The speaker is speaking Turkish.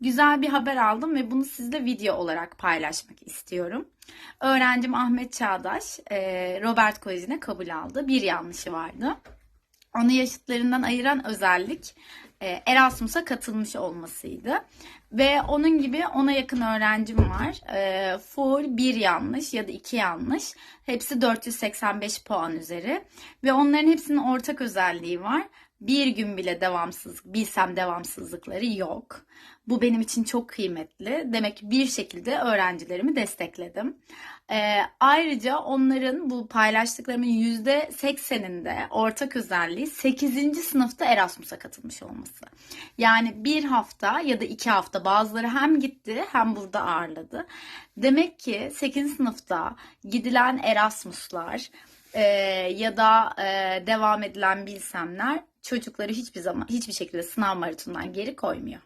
güzel bir haber aldım ve bunu sizle video olarak paylaşmak istiyorum. Öğrencim Ahmet Çağdaş, e, Robert Koleji'ne kabul aldı. Bir yanlışı vardı. Onu yaşıtlarından ayıran özellik e, Erasmus'a katılmış olmasıydı. Ve onun gibi ona yakın öğrencim var. E, full bir yanlış ya da iki yanlış. Hepsi 485 puan üzeri. Ve onların hepsinin ortak özelliği var. Bir gün bile devamsız, bilsem devamsızlıkları yok. Bu benim için çok kıymetli. Demek ki bir şekilde öğrencilerimi destekledim. Ee, ayrıca onların bu paylaştıklarımın %80'inde ortak özelliği 8. sınıfta Erasmus'a katılmış olması. Yani bir hafta ya da iki hafta bazıları hem gitti hem burada ağırladı. Demek ki 8. sınıfta gidilen Erasmus'lar e, ya da e, devam edilen bilsemler çocukları hiçbir zaman hiçbir şekilde sınav maratonundan geri koymuyor.